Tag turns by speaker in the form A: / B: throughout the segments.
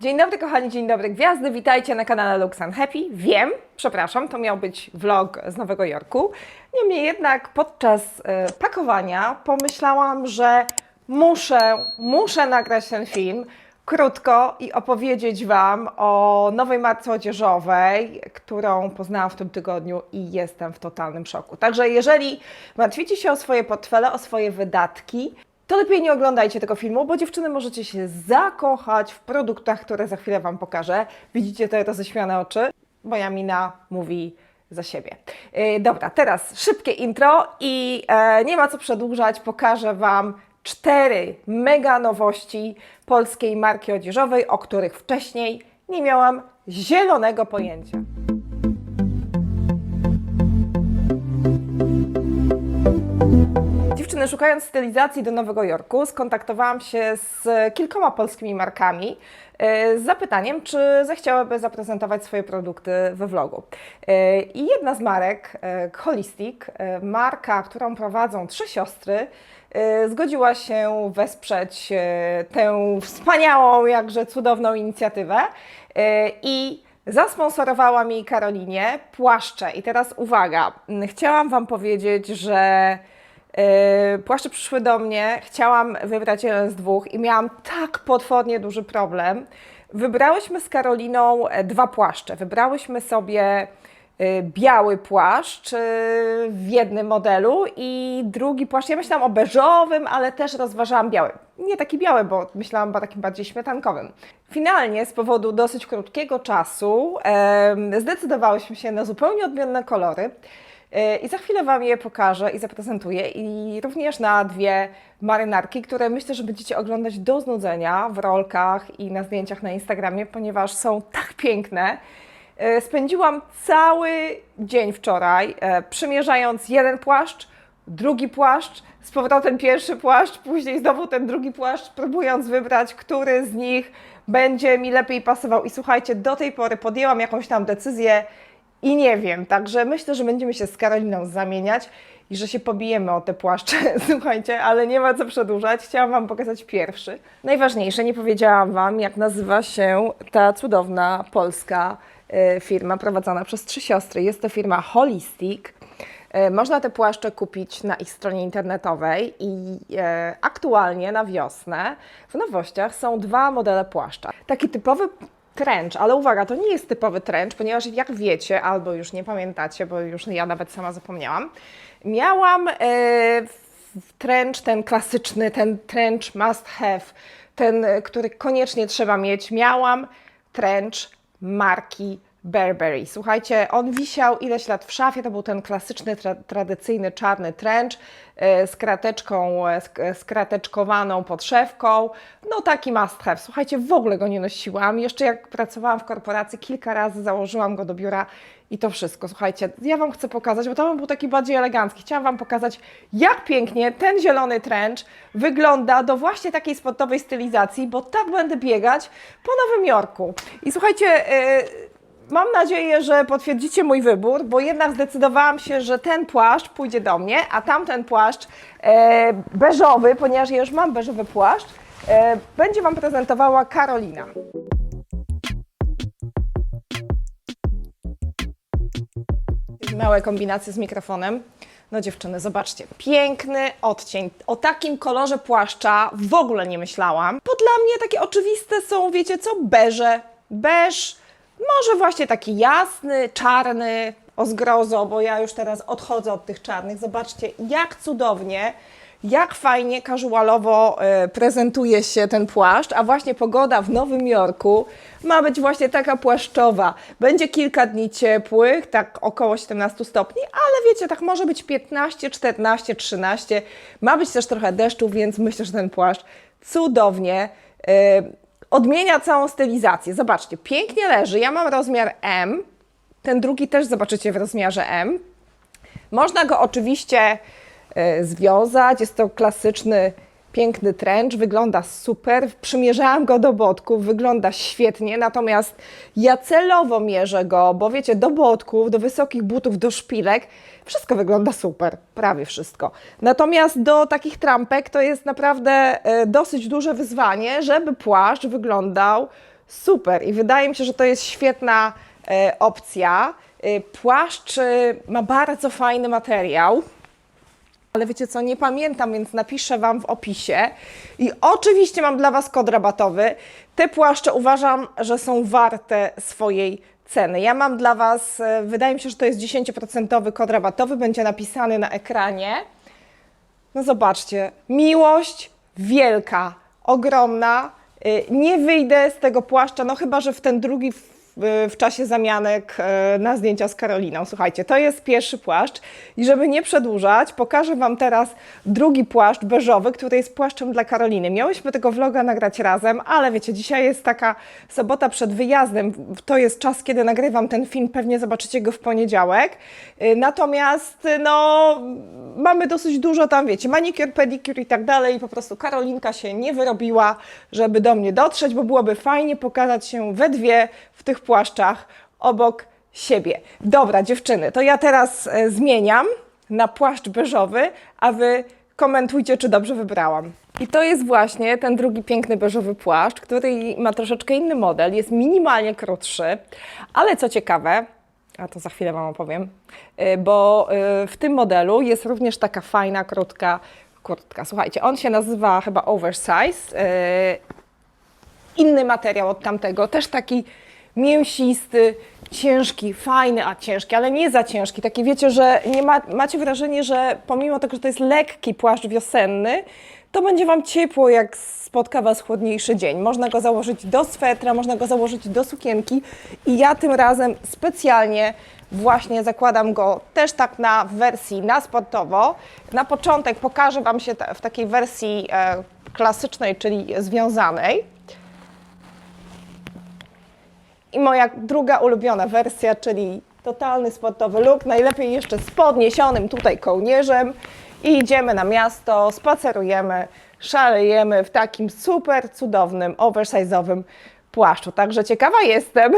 A: Dzień dobry kochani, dzień dobry gwiazdy, witajcie na kanale Lux and Happy. Wiem, przepraszam, to miał być vlog z Nowego Jorku. Niemniej jednak podczas e, pakowania pomyślałam, że muszę, muszę nagrać ten film krótko i opowiedzieć Wam o nowej marce odzieżowej, którą poznałam w tym tygodniu i jestem w totalnym szoku. Także jeżeli martwicie się o swoje portfele, o swoje wydatki, to lepiej nie oglądajcie tego filmu, bo dziewczyny możecie się zakochać w produktach, które za chwilę Wam pokażę. Widzicie te roześmiane oczy? Moja mina mówi za siebie. Yy, dobra, teraz szybkie intro i e, nie ma co przedłużać, pokażę Wam cztery mega nowości polskiej marki odzieżowej, o których wcześniej nie miałam zielonego pojęcia. Dziewczyny, szukając stylizacji do Nowego Jorku, skontaktowałam się z kilkoma polskimi markami e, z zapytaniem, czy zechciałyby zaprezentować swoje produkty we vlogu. E, I jedna z marek, e, Holistic, marka, którą prowadzą trzy siostry, zgodziła się wesprzeć tę wspaniałą, jakże cudowną inicjatywę i zasponsorowała mi Karolinie płaszcze. I teraz uwaga, chciałam Wam powiedzieć, że Yy, Płaszcze przyszły do mnie, chciałam wybrać jeden z dwóch i miałam tak potwornie duży problem. Wybrałyśmy z Karoliną e, dwa płaszcze. Wybrałyśmy sobie biały płaszcz e, w jednym modelu i drugi płaszcz, ja myślałam o beżowym, ale też rozważałam biały. Nie taki biały, bo myślałam o takim bardziej śmietankowym. Finalnie z powodu dosyć krótkiego czasu zdecydowałyśmy się na zupełnie odmienne kolory. Yy, I za chwilę Wam je pokażę i zaprezentuję. I również na dwie marynarki, które myślę, że będziecie oglądać do znudzenia w rolkach i na zdjęciach na Instagramie, ponieważ są tak piękne. Yy, Spędziłam cały dzień wczoraj e, przymierzając jeden płaszcz, drugi płaszcz, z powrotem pierwszy płaszcz, później znowu ten drugi płaszcz, próbując wybrać, który z nich będzie mi lepiej pasował. I słuchajcie, do tej pory podjęłam jakąś tam decyzję i nie wiem, także myślę, że będziemy się z Karoliną zamieniać i że się pobijemy o te płaszcze, słuchajcie, ale nie ma co przedłużać. Chciałam Wam pokazać pierwszy. Najważniejsze, nie powiedziałam Wam, jak nazywa się ta cudowna polska e, firma prowadzona przez trzy siostry. Jest to firma Holistic. E, Można te płaszcze kupić na ich stronie internetowej i e, aktualnie na wiosnę w nowościach są dwa modele płaszcza. Taki typowy trench, ale uwaga, to nie jest typowy trench, ponieważ jak wiecie, albo już nie pamiętacie, bo już ja nawet sama zapomniałam, miałam e, trench ten klasyczny, ten trench must have, ten, e, który koniecznie trzeba mieć. Miałam trench marki Burberry. Słuchajcie, on wisiał ileś lat w szafie, to był ten klasyczny, tra tradycyjny czarny trench e, z krateczką, e, sk- skrateczkowaną podszewką. No taki must have. Słuchajcie, w ogóle go nie nosiłam. Jeszcze jak pracowałam w korporacji, kilka razy założyłam go do biura i to wszystko. Słuchajcie, ja Wam chcę pokazać, bo to był taki bardziej elegancki. Chciałam Wam pokazać, jak pięknie ten zielony trench wygląda do właśnie takiej sportowej stylizacji, bo tak będę biegać po Nowym Jorku. I słuchajcie, yy, Mam nadzieję, że potwierdzicie mój wybór, bo jednak zdecydowałam się, że ten płaszcz pójdzie do mnie, a tamten płaszcz e, beżowy, ponieważ ja już mam beżowy płaszcz, e, będzie Wam prezentowała Karolina. Małe kombinacje z mikrofonem. No dziewczyny, zobaczcie, piękny odcień. O takim kolorze płaszcza w ogóle nie myślałam, bo dla mnie takie oczywiste są, wiecie co, beże, beż, może właśnie taki jasny, czarny, o zgrozo, bo ja już teraz odchodzę od tych czarnych. Zobaczcie, jak cudownie, jak fajnie, casualowo e, prezentuje się ten płaszcz, a właśnie pogoda w Nowym Jorku ma być właśnie taka płaszczowa. Będzie kilka dni ciepłych, tak około 17 stopni, ale wiecie, tak może być 15, 14, 13. Ma być też trochę deszczu, więc myślę, że ten płaszcz cudownie e, odmienia całą stylizację. Zobaczcie, pięknie leży. Ja mam rozmiar M, ten drugi też zobaczycie w rozmiarze M. Można go oczywiście związać. Jest to klasyczny, piękny trench. Wygląda super. Przymierzałam go do bodków. Wygląda świetnie. Natomiast ja celowo mierzę go, bo wiecie, do bodków, do wysokich butów, do szpilek. Wszystko wygląda super. Prawie wszystko. Natomiast do takich trampek to jest naprawdę e, dosyć duże wyzwanie, żeby płaszcz wyglądał super i wydaje mi się, że to jest świetna e, opcja. E, płaszcz e, ma bardzo fajny materiał. Ale wiecie co, nie pamiętam, więc napiszę Wam w opisie. I oczywiście mam dla Was kod rabatowy. Te płaszcze uważam, że są warte swojej ceny. Ja mam dla Was, e, wydaje mi się, że to jest 10% kod rabatowy, będzie napisany na ekranie. No zobaczcie, miłość wielka, ogromna. Y, Nie wyjdę z tego płaszcza, no chyba, że w ten drugi w, czasie zamianek e, na zdjęcia z Karoliną. Słuchajcie, to jest pierwszy płaszcz i żeby nie przedłużać, pokażę Wam teraz drugi płaszcz beżowy, który jest płaszczem dla Karoliny. Miałyśmy tego vloga nagrać razem, ale wiecie, dzisiaj jest taka sobota przed wyjazdem. To jest czas, kiedy nagrywam ten film, pewnie zobaczycie go w poniedziałek. Y, Natomiast y, no, mamy dosyć dużo tam, wiecie, manicure, pedicure i tak dalej i po prostu Karolinka się nie wyrobiła, żeby do mnie dotrzeć, bo byłoby fajnie pokazać się we dwie w tych płaszczach obok siebie. Dobra, dziewczyny, to ja teraz e, zmieniam na płaszcz beżowy, a wy komentujcie, czy dobrze wybrałam. I to jest właśnie ten drugi piękny beżowy płaszcz, który ma troszeczkę inny model, jest minimalnie krótszy, ale co ciekawe, a to za chwilę Wam opowiem, y, bo y, w tym modelu jest również taka fajna, krótka kurtka. Słuchajcie, on się nazywa chyba oversize. Inny materiał od tamtego, też taki mięsisty, ciężki, fajny, a ciężki, ale nie za ciężki. Taki wiecie, że nie ma, macie wrażenie, że pomimo tego, że to jest lekki płaszcz wiosenny, to będzie Wam ciepło, jak spotka Was chłodniejszy dzień. Można go założyć do swetra, można go założyć do sukienki i ja tym razem specjalnie właśnie zakładam go też tak na wersji na sportowo. Na początek pokażę Wam się w takiej wersji e, klasycznej, czyli związanej. I moja druga ulubiona wersja, czyli totalny sportowy look, najlepiej jeszcze z podniesionym tutaj kołnierzem i idziemy na miasto, spacerujemy, szalejemy w takim super cudownym, oversize'owym płaszczu. Także ciekawa jestem,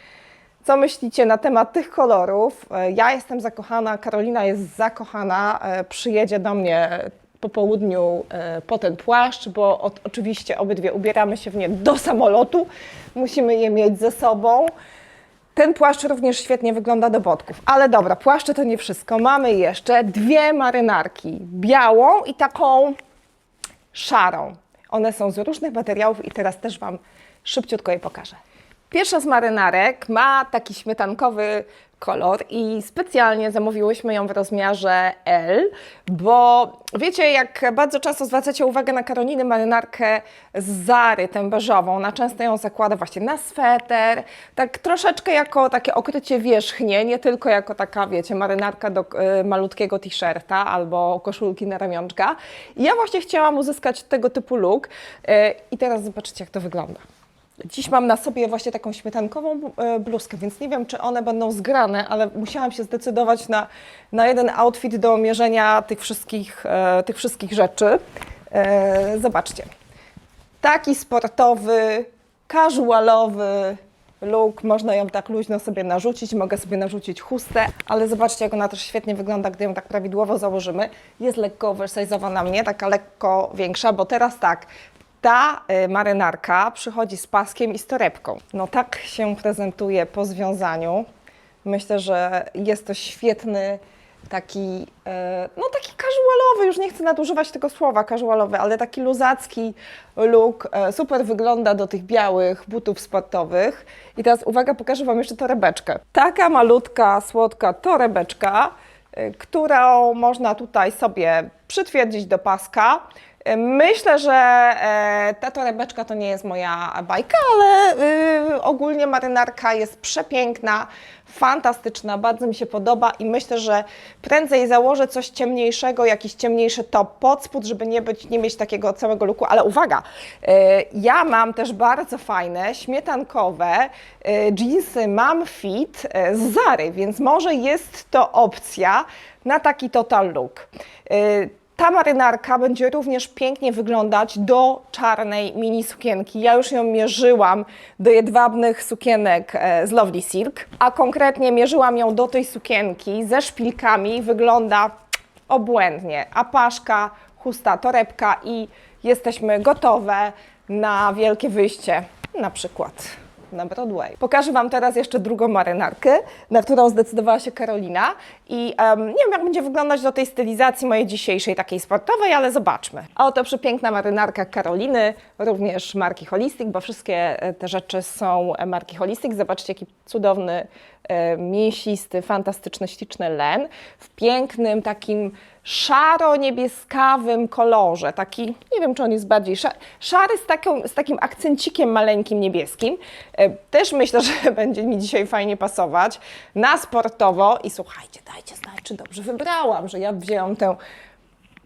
A: co myślicie na temat tych kolorów? Ja jestem zakochana, Karolina jest zakochana, e, przyjedzie do mnie po południu e, po ten płaszcz, bo od, oczywiście obydwie ubieramy się w nie do samolotu, musimy je mieć ze sobą. Ten płaszcz również świetnie wygląda do bodków. Ale dobra, płaszcze to nie wszystko. Mamy jeszcze dwie marynarki, białą i taką szarą. One są z różnych materiałów i teraz też Wam szybciutko je pokażę. Pierwsza z marynarek ma taki śmietankowy kolor i specjalnie zamówiłyśmy ją w rozmiarze L, bo wiecie, jak bardzo często zwracacie uwagę na Karoliny marynarkę z Zary, tę beżową, ona często ją zakłada właśnie na sweter, tak troszeczkę jako takie okrycie wierzchnie, nie tylko jako taka, wiecie, marynarka do y, malutkiego t-shirta albo koszulki na ramionczka. I ja właśnie chciałam uzyskać tego typu look y, i teraz zobaczycie, jak to wygląda. Dziś mam na sobie właśnie taką śmietankową e, bluzkę, więc nie wiem, czy one będą zgrane, ale musiałam się zdecydować na, na jeden outfit do mierzenia tych wszystkich, e, tych wszystkich rzeczy. E, zobaczcie. Taki sportowy, casualowy look, można ją tak luźno sobie narzucić, mogę sobie narzucić chustę, ale zobaczcie, jak ona też świetnie wygląda, gdy ją tak prawidłowo założymy. Jest lekko oversize'owa na mnie, taka lekko większa, bo teraz tak, ta y, marynarka przychodzi z paskiem i z torebką. No tak się prezentuje po związaniu. Myślę, że jest to świetny taki, e, no taki casualowy, już nie chcę nadużywać tego słowa casualowy, ale taki luzacki look, e, super wygląda do tych białych butów sportowych. I teraz uwaga, pokażę Wam jeszcze torebeczkę. Taka malutka, słodka torebeczka, e, którą można tutaj sobie przytwierdzić do paska. Myślę, że e, ta torebeczka to nie jest moja bajka, ale y, ogólnie marynarka jest przepiękna, fantastyczna, bardzo mi się podoba i myślę, że prędzej założę coś ciemniejszego, jakiś ciemniejszy top pod spód, żeby nie, być, nie mieć takiego całego luku. Ale uwaga, e, ja mam też bardzo fajne, śmietankowe jeansy Mam Fit z Zary, więc może jest to opcja na taki total look. Ta marynarka będzie również pięknie wyglądać do czarnej mini sukienki. Ja już ją mierzyłam do jedwabnych sukienek e, z Lovely Silk, a konkretnie mierzyłam ją do tej sukienki ze szpilkami. Wygląda obłędnie. Apaszka, chusta, torebka i jesteśmy gotowe na wielkie wyjście na przykład na Broadway. Pokażę Wam teraz jeszcze drugą marynarkę, na którą zdecydowała się Karolina i em, nie wiem, jak będzie wyglądać do tej stylizacji mojej dzisiejszej, takiej sportowej, ale zobaczmy. A oto przepiękna marynarka Karoliny, również marki Holistic, bo wszystkie e, te rzeczy są e, marki Holistic. Zobaczcie, jaki cudowny, e, mięsisty, fantastyczny, śliczny len w pięknym takim szaro-niebieskawym kolorze. Taki, nie wiem, czy on jest bardziej sza, szary z, taką, z takim akcencikiem maleńkim niebieskim. E, Też myślę, że będzie mi dzisiaj fajnie pasować na sportowo. I słuchajcie, dajcie znać, czy dobrze wybrałam, że ja wzięłam tę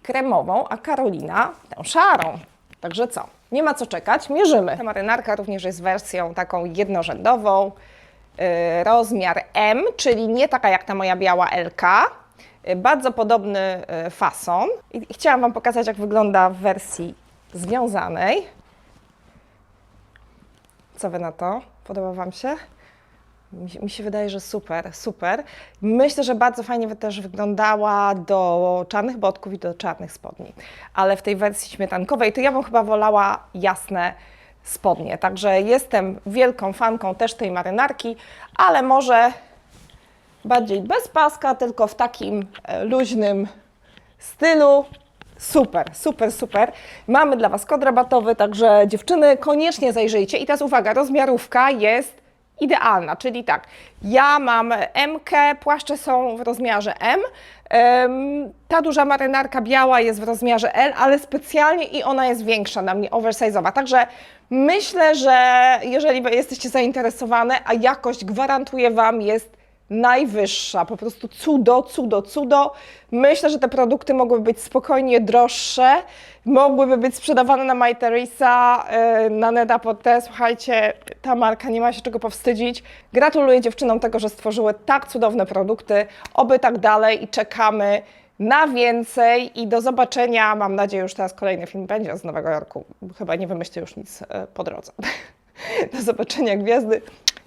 A: kremową, a Karolina tę szarą. Także co? Nie ma co czekać, mierzymy. Ta marynarka również jest wersją taką jednorzędową, yy, rozmiar M, czyli nie taka jak ta moja biała LK. Yy, bardzo podobny yy, fason. I chciałam Wam pokazać, jak wygląda w wersji związanej. Co Wy na to? Podoba Wam się? Mi, się- wydaje, że super, super. Myślę, że bardzo fajnie też wyglądała do czarnych bodków i do czarnych spodni. Ale w tej wersji śmietankowej to ja bym chyba wolała jasne spodnie. Także jestem wielką fanką też tej marynarki, ale może bardziej bez paska, tylko w takim e, luźnym stylu. Super, super, super. Mamy dla Was kod rabatowy, także dziewczyny koniecznie zajrzyjcie. I teraz uwaga, rozmiarówka jest idealna, czyli tak, ja mam MK, płaszcze są w rozmiarze M, ta duża marynarka biała jest w rozmiarze L, ale specjalnie i ona jest większa na mnie, oversize'owa, także myślę, że jeżeli jesteście zainteresowane, a jakość gwarantuję Wam jest najwyższa, po prostu cudo, cudo, cudo. Myślę, że te produkty mogłyby być spokojnie droższe, mogłyby być sprzedawane na My Teresa, yy, na Net-a-Porter. Słuchajcie, ta marka nie ma się czego powstydzić. Gratuluję dziewczynom tego, że stworzyły tak cudowne produkty, oby tak dalej i czekamy na więcej i do zobaczenia. Mam nadzieję, już teraz kolejny film będzie z Nowego Jorku. Chyba nie wymyślę już nic e, po drodze. Do zobaczenia gwiazdy.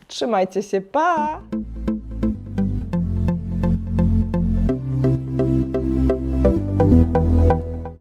A: Trzymajcie się, pa! Thank you.